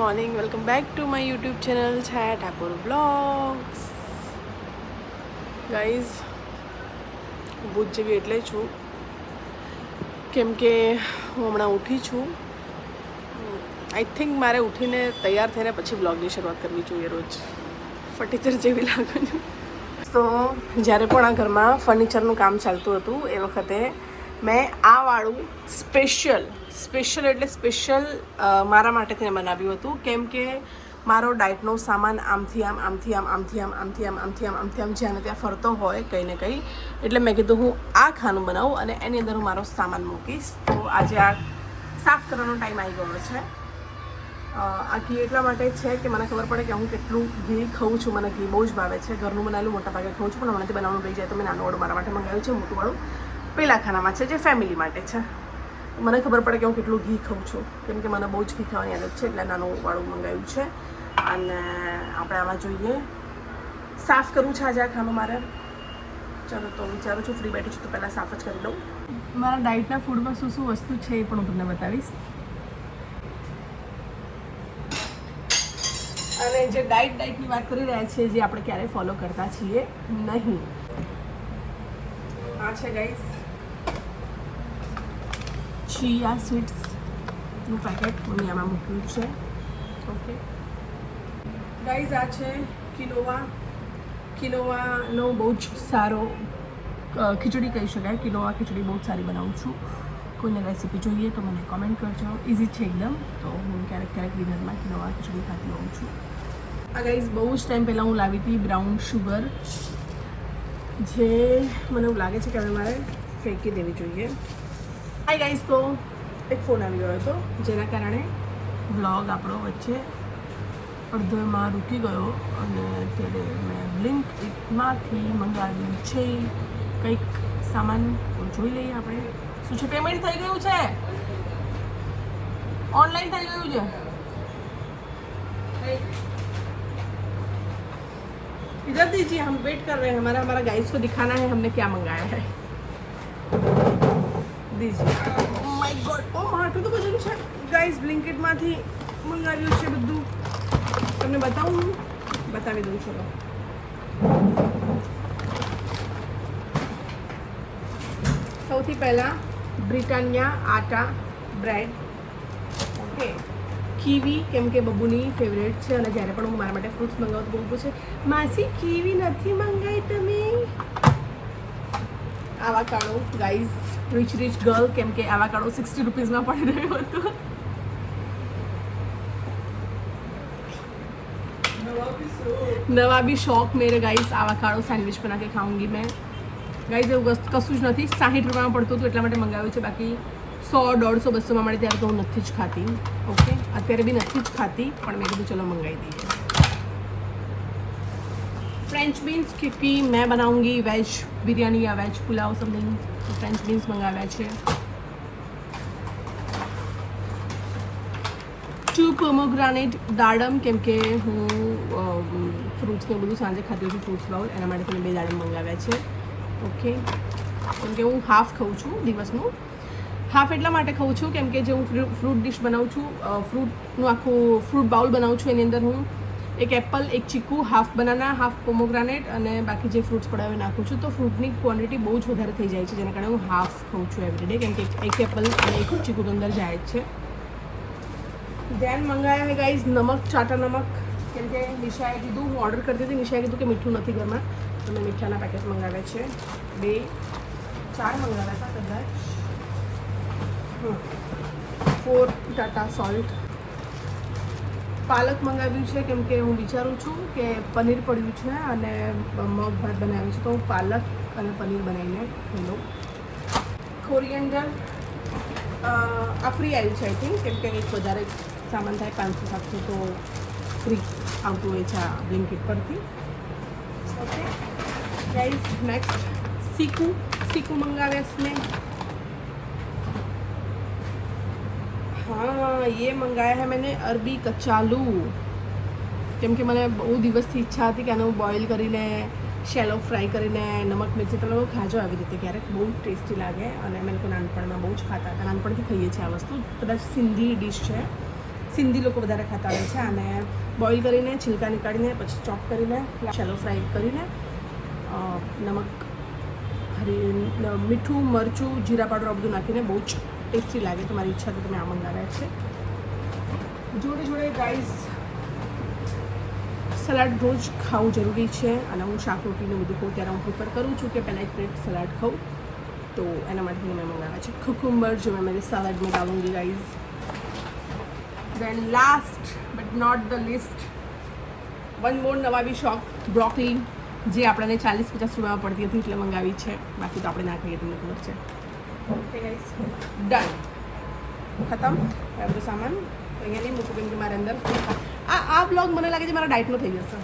Morning welcome back to my YouTube channel છે Thakor blogs guys ભૂત જેવી એટલે છું. કેમ કે હું હમણાં ઉઠી છું. આઈ થિંક મારે ઉઠીને તૈયાર થઈને પછી બ્લોગની શરૂઆત કરવી જોઈએ રોજ. ફર્નિચર જેવી લાગે છે. તો જ્યારે પણ આ ઘરમાં ફર્નિચરનું કામ ચાલતું હતું, એ વખતે મેં આ વાળું સ્પેશિયલ સ્પેશિયલ એટલે સ્પેશિયલ મારા માટે તેને બનાવ્યું હતું. કેમ કે મારો ડાયટનો સામાન આમથી આમ આમથી આમ આમથી આમ આમથી આમ આમથી આમ આમથી આમ જ્યાં ત્યાં ફરતો હોય કંઈ ને કંઈ. એટલે મેં કીધું હું આ ખાનું બનાવું અને એની અંદર હું મારો સામાન મૂકીશ. તો આજે આ સાફ કરવાનો ટાઈમ આવી ગયો છે. આ ઘી એટલા માટે છે કે મને ખબર પડે કે હું કેટલું ઘી ખાઉં છું. મને ઘી બહુ જ ભાવે છે. ઘરનું બનાવેલું, મોટા ભાગે ખાઉં છું, પણ હમણાંથી બનાવવાનું રહી જાય તો મેં નાનું વાળું મારા માટે મંગાવ્યું છે, મોટું વાળું. પેલા ખાનામાં છે, જે ફેમિલી માટે છે. મને ખબર પડે કે હું કેટલું ઘી ખાઉં છું. કેમ કે મને બહુ જ ઘી ખાવાની આદત છે, એટલે નાનું વાળું મંગાવ્યું છે. અને આપણે આમાં જોઈએ. સાફ કરવું છે આજે આ ખાનું મારે. ચાલો તો વિચારું છું, ફ્રી બેઠી છું તો પહેલાં સાફ જ કરી દઉં મારા ડાયટના ફૂડમાં શું શું વસ્તુ છે એ પણ હું તમને બતાવીશ. અને જે ડાયટ ડાયટની વાત કરી રહ્યા છીએ, જે આપણે ક્યારેય ફોલો કરતા છીએ નહીં. આ છે ગાઈસ ચિયા સીડ્સનું પેકેટ હું આમાં મૂક્યું છે ઓકે ગાઈઝ આ છે કિલોવા કિલોવાનો બહુ જ સારો અ, ખીચડી કહી શકાય કિલોવા ખીચડી બહુ જ સારી બનાવું છું કોઈને રેસીપી જોઈએ તો મને કોમેન્ટ કરજો ઇઝી છે એકદમ તો હું ક્યારેક ક્યારેક ડિનરમાં કિલોવા ખીચડી ખાતી હોઉં છું આ ગાઈઝ બહુ જ ટાઈમ પહેલાં હું લાવી હતી બ્રાઉન શુગર જે મને એવું લાગે છે કે હવે મારે ફેંકી દેવી જોઈએ હાય ગાઈઝ તો એક ફોન આવી ગયો હતો જેના કારણે બ્લોગ આપણો વચ્ચે અડધોમાં રૂકી ગયો અને અત્યારે મેં બ્લિંક ઇટમાંથી મંગાવ્યું છે કંઈક સામાન તો જોઈ લઈએ આપણે શું છે પેમેન્ટ થઈ ગયું છે ઓનલાઈન થઈ ગયું છે इधर दीजिए हम वेट कर रहे हैं हमारा हमारा गाइस को दिखाना है हमने क्या मंगाया है દીજી ઓ માય ગોડ ઓ માટું તો બધું છે. ગાઈઝ બ્લિન્કેટમાંથી મંગાવ્યું છે બધું. તમને બતાવું હું? બતાવી દઉં ચલો સૌથી પહેલાં બ્રિટાનિયા, આટા, બ્રેડ, ઓકે. કીવી, કેમ કે બબુની ફેવરેટ છે અને જ્યારે પણ હું મારા માટે ફ્રૂટ્સ મંગાવું તો બબુ છે માસી, કીવી નથી મંગાવી તમે? Avocado guys rich rich girl કેમ કે આવાકાડો સિક્સટી રૂપીઝમાં પડી રહ્યો હતો. નવા બી શોખ મેરે ગાઈઝ આવાકાડો સેન્ડવિચ બના કે ખાઉંગી મેં. ગાઈઝ એવું કશું જ નથી. સાહીઠ રૂપિયામાં પડતું હતું, એટલા માટે મંગાવ્યું છે. બાકી સો, દોઢસો બસોમાં મળે ત્યારે તો હું નથી જ ખાતી. ઓકે અત્યારે બી નથી જ ખાતી, પણ મેં કીધું, ચલો, મંગાવી દઈએ. ફ્રેન્ચ બીન્સ क्योंकि मैं बनाऊंगी वेज बिरयानी या वेज पुलाव समथिंग तो फ्रेंच बीन्स મંગાવ્યા છે ટુ પોમોગ્રાનેટ દાડમ કેમ કે હું ફ્રૂટ્સને બધું સાંજે ખાતી છું ફ્રૂટ્સ બાઉલ એના માટે તમે બે દાડમ મંગાવ્યા છે ઓકે કેમ કે હું હાફ ખાઉં છું દિવસનું હાફ એટલા માટે ખાઉં છું કેમ કે જે હું ફ્રૂટ ડિશ બનાવું છું ફ્રૂટનું આખું ફ્રૂટ બાઉલ બનાવું છું એની અંદર હું એક એપલ, એક ચીકુ, હાફ બનાના, હાફ પોમોગ્રાનેટ અને બાકી જે ફ્રૂટ્સ પડાવે નાખું છું. તો ફ્રૂટની ક્વોન્ટિટી બહુ જ વધારે થઈ જાય છે, જેના કારણે હું હાફ ખાઉં છું એવરીડે કેમ કે એક એપલ અને એક ચીકુ તો અંદર જાય જ છે. ધ્યાન મંગાયા હે ગાઈઝ નમક, ચાટા નમક. કેમ કે નિશાએ કીધું, હું ઓર્ડર કરતી હતી, નિશાએ કીધું કે મીઠું નથી ઘરમાં. તો મેં મીઠાના પેકેટ મંગાવ્યા છે. બે, ચાર મંગાવ્યા હતા કદાચ. ફોર ટાટા સોલ્ટ પાલક મંગાવ્યું છે કેમ કે હું વિચારું છું કે પનીર પડ્યું છે અને મગ ભાત બનાવ્યું છે. તો હું પાલક અને પનીર બનાવીને ખાઈ કોરિયન્ડર આ ફ્રી આવ્યું છે આઈ થિંક કેમ કે એક વધારે સામાન થાય પાંચસો, સાતસો, તો ફ્રી આવતું હોય છે આ બ્લિંકિટ પરથી. ઓકે ગાઈઝ નેક્સ્ટ સીકુ સીકુ મંગાવ્યા છે મેં हाँ ये मंगाया है मैंने अरबी कचालू કેમ કે મને બહુ દિવસથી ઈચ્છા હતી કે આને હું બોઇલ કરીને શેલો ફ્રાય કરીને નમક મિરચી તમે લોકો ખાજો આવી રીતે ક્યારેક બહુ ટેસ્ટી લાગે અને અમે લોકો નાનપણમાં બહુ જ ખાતા હતા નાનપણથી ખાઈએ છીએ આ વસ્તુ કદાચ સિંધી ડીશ છે સિંધી લોકો વધારે ખાતા હોય છે અને બોઇલ કરીને છિલકા નીકાળીને પછી ચોપ કરીને શેલો ફ્રાય કરીને અ, નમક હરી ન- મીઠું મરચું જીરા પાવડર આ બધું નાખીને બહુ જ ટેસ્ટી લાગે તમારી ઈચ્છા તો તમે આ મંગાવ્યા છે. જોડે જોડે ગાઈઝ સલાડ રોજ ખાવું જરૂરી છે અને હું શાક રોટીને બધું ખાઉં ત્યારે હું પ્રિફર કરું છું કે પહેલાં એક પ્લેટ સલાડ ખાઉં. તો એના માટે મેં મંગાવ્યા છે ખુકુંબર જો મેં મારી salad મંગાવૂંગી guys then last but not the least one more નવાબી shop broccoli જે આપણને ચાલીસ પચાસ રૂપિયામાં પડતી હતી એટલે મંગાવી છે. બાકી તો આપણે ના ખાઈએ, તમને ખબર છે. ઓકે ગાઈસ ડન ખતમ બધું સામાન અહીંયા નહીં મૂકું કેમ કે મારે અંદર આ આ બ્લોગ મને લાગે છે મારા ડાયટનો થઈ જશે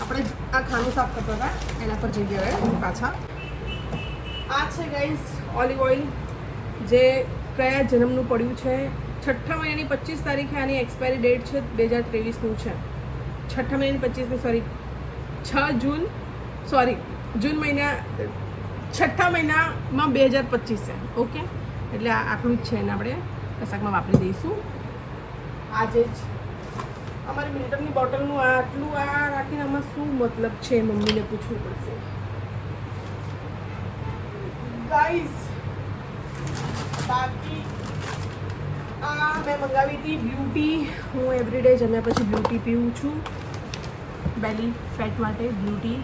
આપણે આ ખાનું સાફ કરતા હતા એના પર જઈએ હવે પાછા આ છે ગાઈઝ ઓલિવ ઓઇલ જે કયા જન્મનું પડ્યું છે છઠ્ઠા મહિનાની પચીસ તારીખે આની એક્સપાયરી ડેટ છે બે હજાર ત્રેવીસનું છે છઠ્ઠા મહિને પચીસની સોરી છ જૂન સોરી જૂન મહિના, છઠ્ઠા મહિનામાં બે હજાર પચીસ છે, ઓકે? એટલે આટલું જ છે એને આપણે કશાકમાં વાપરી દઈશું. આજે જ અમારી મિલ્ટનની બોટલનું આ આટલું આ રાખીને આમાં શું મતલબ છે, મમ્મીને પૂછવું પડશે. ગાઈઝ બાકી આ મેં મંગાવી હતી બ્યુટી હું એવરીડે જમ્યા પછી બ્યુટી પીવું છું. બેલી ફેટ માટે બ્યુટી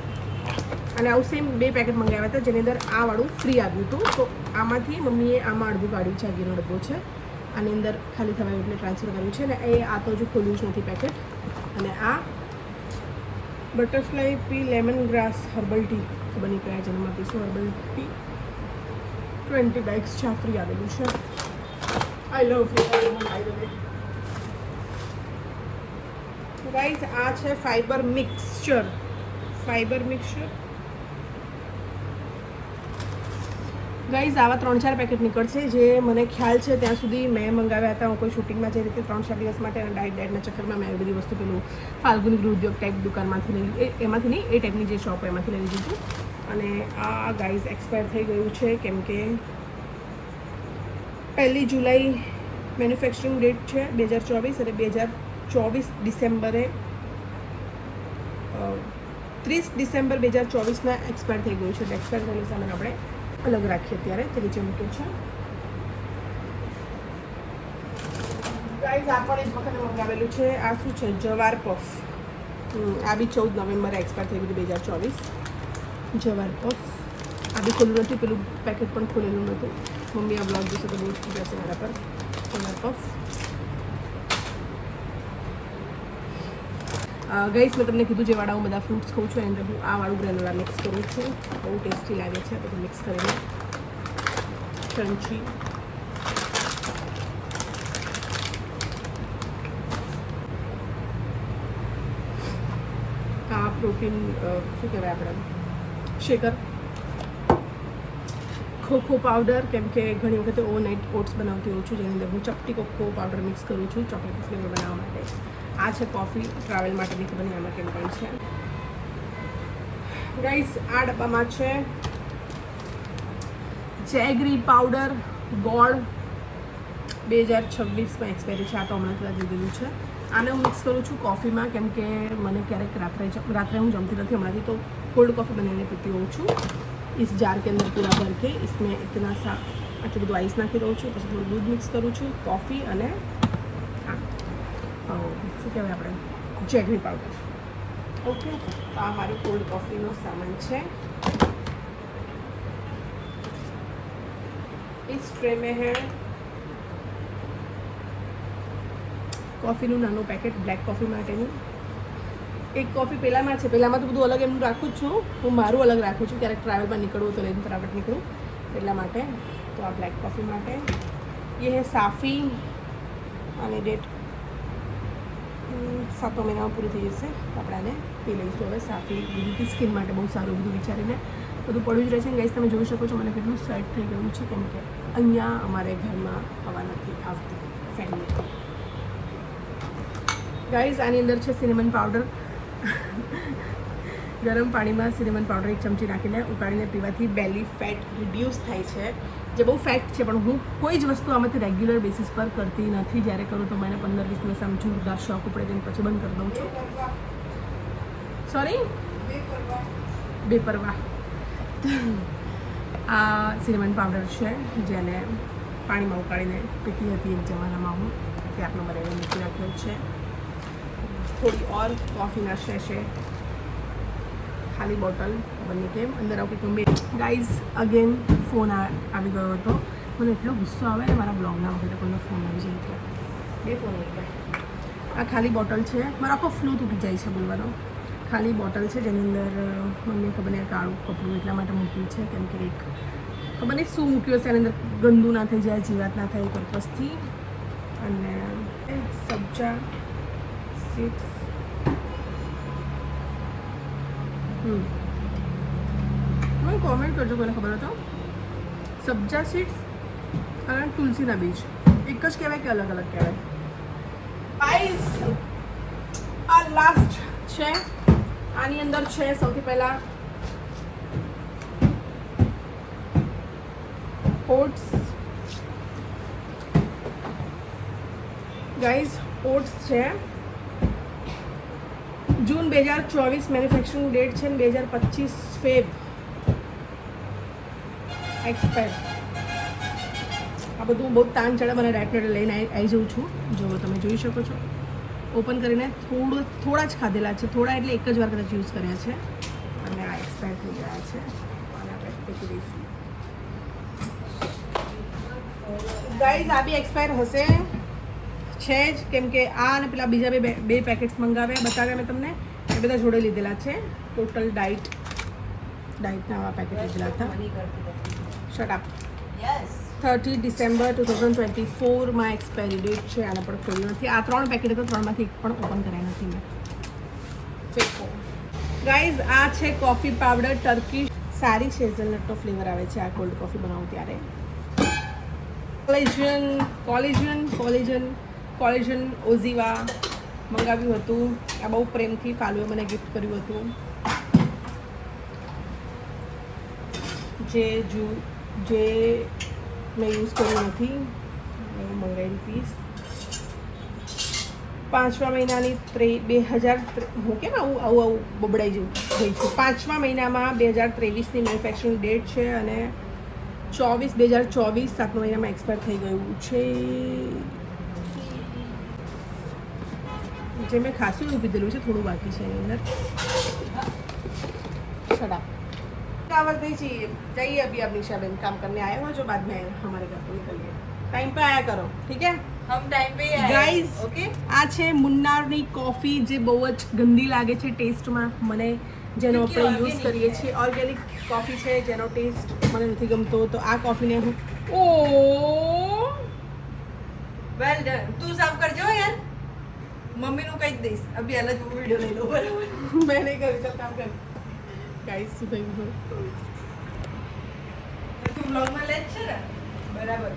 અને આવું સેમ બે પેકેટ મંગાવ્યા હતા, જેની અંદર આ વાળું ફ્રી આવ્યું હતું. તો આમાંથી મમ્મીએ આમાં અડધું કાઢ્યું છે આ ઘીનો ડબ્બો છે. આની અંદર ખાલી થવા એટલે ટ્રાન્સફર કર્યું છે. અને એ આ તો હજુ ખોલ્યું જ નથી પેકેટ અને આ butterfly pea lemon grass herbal tea ખબર નહીં કયા જન્મમાં પીશું હર્બલ ટી ટ્વેન્ટી બેગ્સ ચા ફ્રી આવેલું છે. આઈ લવ ફ્રી ગાઈઝ આ છે fibre mixture fibre mixture guys આવા ત્રણ ચાર પેકેટ નીકળશે જે મને ખ્યાલ છે ત્યાં સુધી મેં મંગાવ્યા હતા. હું કોઈ શૂટિંગમાં જે રીતે ત્રણ ચાર દિવસ માટે અને ડાયટ ડાયટના ચક્કરમાં મેં બધી વસ્તુ પેલું ફાલ્ગુની ગૃહ ઉદ્યોગ ટાઈપ દુકાનમાંથી લઈ એમાંથી નહીં, એ ટાઈપની જે શોપ એમાંથી લઈ લીધું હતું. અને આ ગાઈઝ એક્સપાયર થઈ ગયું છે કેમ કે પહેલી જુલાઈ મેન્યુફેક્ચરિંગ ડેટ છે, બે હજાર ચોવીસ અને બે હજાર ચોવીસ ડિસેમ્બરે ત્રીસ ડિસેમ્બર બે હજાર ચોવીસના એક્સપાયર થઈ ગયું છે. એટલે એક્સપાયર થયેલું સામાન આપણે અલગ રાખીએ અત્યારે. તે નીચે મૂક્યું છે ગાઈઝ આ પણ એક વખત મંગાવેલું છે. આ શું છે? જવાર પફ આ બી ચૌદ નવેમ્બરે એક્સપાયર થઈ ગયું બે હજાર ચોવીસ. જવાર પફ આ બી ખુલ્લું નથી, પેલું પેકેટ પણ ખુલેલું નહોતું મમ્મી આ બ્લોગ જોશે તો બહુ જ જશે મારા પર. જવાર પફ ગઈસ મેં તમને કીધું જે વાળા હું બધા ફ્રૂટ્સ ખાઉં છું, એની હું આ વાળું ગ્રેનોલા મિક્સ કરું છું. બહુ ટેસ્ટી લાગે છે બધું મિક્સ કરીને. ક્રન્ચી આ પ્રોટીન શું કહેવાય આપણે? શેકર ખોખો પાવડર કેમ કે ઘણી વખતે ઓવરનાઇટ ઓટ્સ બનાવતી હોઉં છું, જેની અંદર હું ચપટી કોકો પાવડર મિક્સ કરું છું ચોકલેટ ફ્લેવર બનાવવા માટે. આ છે કોફી ટ્રાવેલ માટેની ખબર નહીં, આમાં કેમ પણ છે. ગાઈસ આ ડબ્બામાં છે જેગરી પાવડર ગોળ, બે હજાર છવ્વીસમાં એક્સપાયરી છે, આ તો હમણાં કદાચ દીધેલું છે. આને હું મિક્સ કરું છું કોફીમાં કેમ કે મને ક્યારેક રાત્રે રાત્રે હું જમતી નથી, હમણાંથી તો કોલ્ડ કોફી બનાવીને પીતી હોઉં છું. इस जार के अंदर पूरा भर के इसमें इतना सा આટલું બધું આઈસ નાખી દઉં છું પછી થોડું દૂધ મિક્સ કરું છું કોફી અને આ અ, શું કહેવાય આપણે જેગરી પાવડર ઓકે તો આ મારી કોલ્ડ કોફીનો સામાન છે इस ट्रे में है કોફીનું નાનું પેકેટ બ્લેક કોફી માટેનું એક કોફી પહેલાંમાં છે. પહેલાંમાં તો બધું અલગ એમનું રાખું જ છું. હું મારું અલગ રાખું છું. ક્યારેક ટ્રાવેલમાં નીકળવું તો લઈને ફટાફટ નીકળું એટલા માટે. તો આ બ્લેક કોફી માટે. એ હે સાફી અને ડેટ સાતો મહિનામાં પૂરી થઈ જશે. આપણાને પી લઈશું હવે. સાફી બીજી સ્કિન માટે બહુ સારું બધું વિચારીને. બધું પડ્યું જ રહે છે ગાઈસ તમે જોઈ શકો છો મને કેટલું સ્વેટ થઈ ગયું છે. કેમ કે અહીંયા અમારે ઘરમાં હવા નથી આવતી. ફેનની ગાઈઝ આની અંદર છે સિનેમન પાવડર ગરમ પાણીમાં સિનેમન પાવડર એક ચમચી નાખીને ઉકાળીને પીવાથી બેલી ફેટ રિડ્યુસ થાય છે. જે બહુ ફેટ છે, પણ હું કોઈ જ વસ્તુ આમાંથી રેગ્યુલર બેસિસ પર કરતી નથી. જ્યારે કરું તો મને પંદર વીસ દિવસ આમ જોરદાર શોખ ઉપડે તેને પછી બંધ કરી દઉં છું. સોરી બેપરવા. આ સિનેમન પાવડર છે, જેને પાણીમાં ઉકાળીને પીતી હતી એક જમાનામાં હું. તે આપણો મને મૂકી રાખ્યો છે. થોડી ઓર કોફીના છે ખાલી બોટલ બની કેમ અંદર આવું કંઈક મમ્મી ગાઈઝ અગેન ફોન આવી ગયો હતો મને એટલો ગુસ્સો આવે ને મારા બ્લોગના વખતે કોઈનો ફોન આવી જાય તો બે ફોન આવી ગયા આ ખાલી બોટલ છે મારો આખો ફ્લો તૂટી જાય છે બોલવાનો ખાલી બોટલ છે જેની અંદર મમ્મીએ ખબર નહીં કાળું કપડું એટલા માટે મૂક્યું છે કેમ કે એક ખબર નહીં શું મૂક્યું હશે એની અંદર ગંદુ ના થઈ જાય જીવાત ના થાય પર્પઝથી અને એ સબ્જા સીડ્સ મને કોમેન્ટ કરજો મને ખબર હતો સબ્જા સીડ્સ અને તુલસીના બીજ. એક જ કહેવાય કે અલગ અલગ કહેવાય? ગાઈસ આ લાસ્ટ છે. આની અંદર છે સૌથી પહેલા ઓટ્સ. ગાઈઝ ઓટ્સ છે. જૂન બે હજાર ચોવીસ મેન્યુફેક્ચરિંગ ડેટ છે બે હજાર પચીસ ફેબ એક્સપાયર આ બધું બહુ તાન ચડે, મને રેટનેટ લઈને આવી જઉં છું. જો તમે જોઈ શકો છો. ઓપન કરીને થોડું થોડા જ ખાધેલા છે. થોડા એટલે એક જ વાર કદાચ યુઝ કર્યા છે. અને આ એક્સપાયર થઈ ગયા છે. ગાઈઝ આ બી એક્સપાયર હશે. છે જ. કેમ કે આ અને પેલા બીજા બે બે પેકેટ્સ મંગાવ્યા બતાવ્યા મેં તમને. એ બધા જોડે લીધેલા છે. ટોટલ ડાઇટ ડાઇટના આવા પેકેટ લીધેલા હતા. Shirt thirty December two thousand twenty ફોરમાં expiry date છે. આના પર ખોલ્યું નથી. આ ત્રણ પેકેટ તો ત્રણમાંથી એક પણ ઓપન કર્યા નથી મેં. ગાઈઝ આ છે કોફી પાવડર ટર્કી સારી છે હેઝલનટનો ફ્લેવર આવે છે આ કોલ્ડ કોફી બનાવું ત્યારે. Collagen collagen collagen collagen Oziva મંગાવ્યું હતું. આ બહુ પ્રેમથી ફાલુએ મને ગિફ્ટ કર્યું હતું. જે જુ, જે મેં યુઝ કર્યું નથી હું મંગાવી પીસ પાંચમા મહિનાની ત્રે બે હજાર હું કેમ આવું આવું આવું બબડાઈ જવું થઈ છું પાંચમા મહિનામાં બે હજાર ત્રેવીસની મેન્યુફેક્ચરિંગ ડેટ છે અને ચોવીસ બે હજાર ચોવીસ સાતમા મહિનામાં એક્સપાયર થઈ ગયું છે. જે મેં ખાસું એવું પીધેલું છે થોડું બાકી છે એની અંદર छड़ा आवाज नहीं चाहिए जाइए अभी आप निशा बहन काम करने आए हो जो बाद में हमारे घर को निकलिए टाइम पे आया करो ठीक है हम टाइम पे ही आए Guys. ओके આ છે મુન્નારની કોફી જે બહુ જ ગંદી લાગે છે ટેસ્ટમાં મને જેનો ક્યોંકિ આપણે યુઝ organic કરીએ है. છીએ ઓર્ગેનિક કોફી છે જેનો ટેસ્ટ મને નથી ગમતો તો આ કોફીને હું ઓ વેલ ડન તું સાફ કરજો યાર મમ્મીનું કહી જ દઈશ. અભી અલગ વીડિયો લઈ લો બરાબર? મેં નહીં કર્યું ચાલ કામ કર. શું થઈ ગયું તું બ્લોગમાં લે જ છે ને? બરાબર.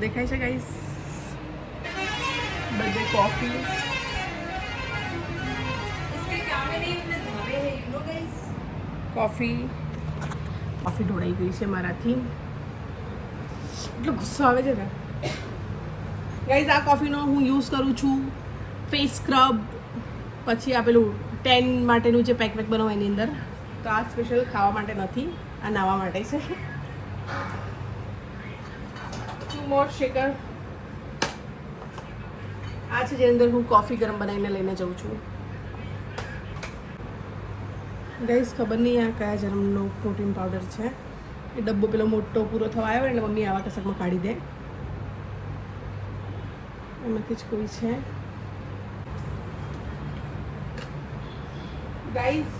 દેખાય છે ગાઈસ બધે કોફી કોફી કોફી ઢોળાઈ ગઈ છે મારાથી. એટલો ગુસ્સો આવે છે ને? ગાઈઝ આ કોફીનો હું યુઝ કરું છું. ફેસ સ્ક્રબ પછી આ પેલું ટેન માટેનું જે પેક પેક બનાવો એની અંદર. તો આ સ્પેશિયલ ખાવા માટે નથી, આ નાવા માટે છે. ટુ મોર શેકર આ છે જેની અંદર હું કોફી ગરમ બનાવીને લઈને જાઉં છું. ગાઈસ ખબર નહીં આ કયા જન્મનો પ્રોટીન પાવડર છે. એ ડબ્બો પેલો મોટો પૂરો થવા આવ્યો એટલે મમ્મી આવા કસકમાં કાઢી દે. એમાંથી જ કોઈ છે. ગાઈઝ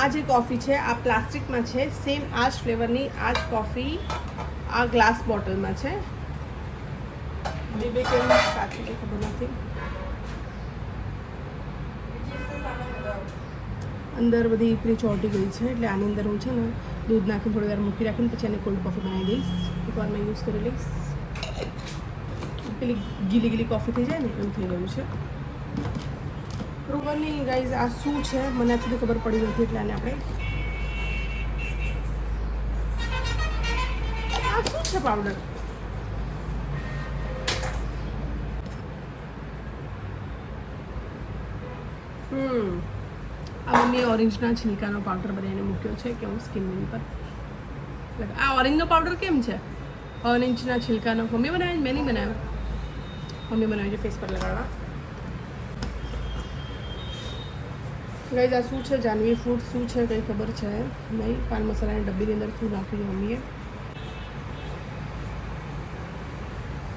આ જે કોફી છે, આ પ્લાસ્ટિકમાં છે સેમ આ જ ફ્લેવરની આ જ કોફી આ ગ્લાસ બોટલમાં છે. બીબે કેમ સાચી ખબર નથી. અંદર બધી પીળી ચોંટી ગઈ છે એટલે આની અંદર હું છે ને દૂધ નાખીને થોડી વાર મૂકી રાખીને પછી એને કોલ્ડ કોફી બનાવી દઈશ. એકવાર મેં યુઝ કરી લઈશ. પેલી ગીલી ગીલી કોફી થઈ જાય ને એમ થઈ ગયું છે. ખબર નહીં ગાઈઝ આ શું છે? મને આજ સુધી ખબર પડી નથી એટલે આને આપણે આ શું છે પાવડર હમ. આ મમ્મીએ ઓરેન્જના છિલકાનો પાવડર બનાવીને મૂક્યો છે કે હું સ્કિનની પર like, આ ઓરેન્જનો પાવડર કેમ છે? ઓરેન્જના છિલકાનો. મમ્મી બનાવે મેં નહીં બનાવ્યો. મમ્મી બનાવ્યો છે ફેસ પર લગાડવા. ગઈ આ શું છે? જાનવી ફૂડ શું છે? કંઈ ખબર છે? નહીં. પાન મસાલાની ડબ્બીની અંદર શું નાખ્યું છે મમ્મીએ?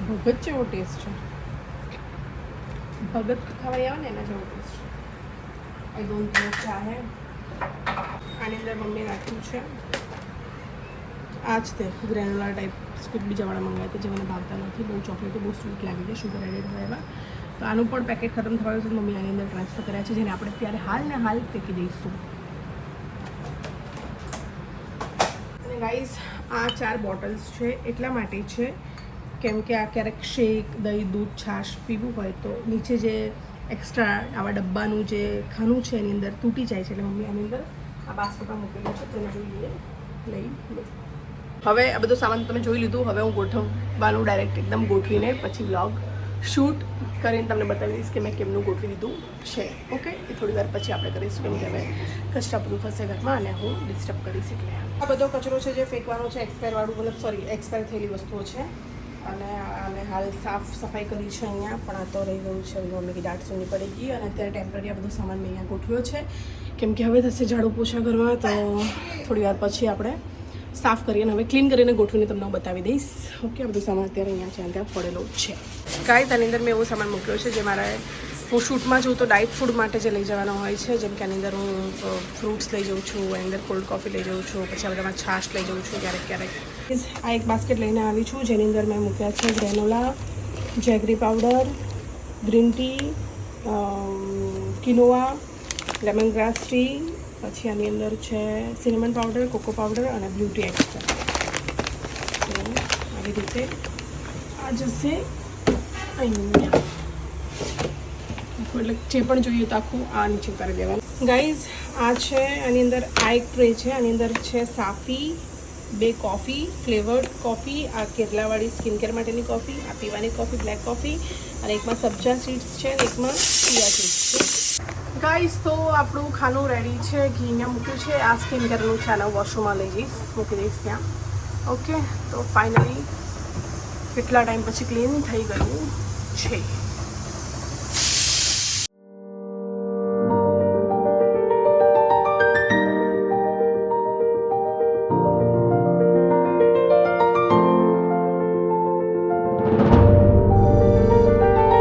ભગત જેવો ટેસ્ટ છે. ભગત ખવાઈ આવે ને એના જેવો ટેસ્ટ છે. આઈ ડોન્ટ નો ચાહે. આની અંદર મમ્મીએ નાખ્યું છે. આ જ તે ગ્રેન્યુલર ટાઈપ સ્કૂટ બીજાવાળા મંગાવ્યા હતા જે મને ભાવતા નથી. બહુ ચોકલેટ બહુ સ્વીટ લાગે છે શુગર એડેડ હોય એવા. તો આનું પણ પેકેટ ખતમ થવાનું છે મમ્મી આની અંદર ટ્રાન્સફર કર્યા છે, જેને આપણે ત્યારે હાલ ને હાલ ફેંકી દઈશું. અને ગાઈઝ આ ચાર બોટલ્સ છે, એટલા માટે છે, કેમ કે આ ક્યારેક શેક દહીં, દૂધ, છાશ પીવું હોય તો નીચે જે એક્સ્ટ્રા આવા ડબ્બાનું જે ખાનું છે એની અંદર તૂટી જાય છે. એટલે મમ્મી આની અંદર આ બાસ્કેટમાં મૂકેલું છે. તેને જોઈએ. લઈ લો. હવે આ બધો સામાન તમે જોઈ લીધું. હવે હું ગોઠવવાનું ડાયરેક્ટ એકદમ ગોઠવીને પછી વ્લોગ શૂટ કરીને તમને બતાવી દઈશ કે મેં કેમનું ગોઠવી દીધું છે. ઓકે એ થોડી વાર પછી આપણે કરીશું કેમ કે હવે કચરા બધું થશે ઘરમાં અને હું ડિસ્ટર્બ કરીશ એટલે. આ બધો કચરો છે જે ફેંકવાનો છે એક્સપાયરવાળું મતલબ સોરી એક્સપાયર થયેલી વસ્તુઓ છે. અને અને હાલ સાફ સફાઈ કરી છે અહીંયા, પણ આ તો રહી ગયું છે મમ્મી કે દાઢ સુની પડી ગઈ અને અત્યારે ટેમ્પરરી આ બધો સામાન મેં અહીંયા ગોઠવ્યો છે. કેમ કે હવે થશે ઝાડુ પોછા ઘરમાં તો થોડી વાર પછી આપણે સાફ કરીને હવે ક્લીન કરીને ગોઠવીને તમને બતાવી દઈશ. ઓકે આ બધું સામાન અત્યારે અહીંયા છે ત્યાં પડેલો છે. કાંઈ તેની અંદર મેં એવો સામાન મૂક્યો છે જે મારે શૂટમાં જઉં તો ડાયટ ફૂડ માટે જે લઈ જવાનો હોય છે. જેમ કે આની અંદર હું ફ્રૂટ્સ લઈ જાઉં છું, એની અંદર કોલ્ડ કોફી લઈ જાઉં છું, પછી આ બધામાં છાશ લઈ જાઉં છું ક્યારેક ક્યારેક. આ એક બાસ્કેટ લઈને આવી છું, જેની અંદર મેં મૂક્યા છે granola jaggery powder green tea quinoa lemon grass tea પછી આની અંદર છે સિનેમન પાવડર કોકો પાવડર અને બ્યુટી એક્સ્ટ્રા આવી રીતે આ જશે અહીંયા એટલે જે પણ જોઈએ તો આખું આ નીચે કરી દેવાનું. ગાઈઝ આ છે, આની અંદર આ એક ટ્રે છે, આની અંદર છે સાફી, બે કોફી ફ્લેવર્ડ કોફી આ કેરલાવાળી સ્કિન કેર માટેની કોફી આ પીવાની કોફી બ્લેક કોફી અને એકમાં સબ્જા સીડ્સ છે અને એકમાં ચિયા સીડ્સ છે. ગાઈઝ તો આપણું ખાનું રેડી છે ઘી અહીંયા મૂક્યું છે. આ સ્કિન કેરનું છે આને વોશરૂમમાં લઈ જઈશ. મૂકી દઈશ ત્યાં. ઓકે તો ફાઇનલી કેટલા ટાઈમ પછી ક્લીન થઈ ગયું છે.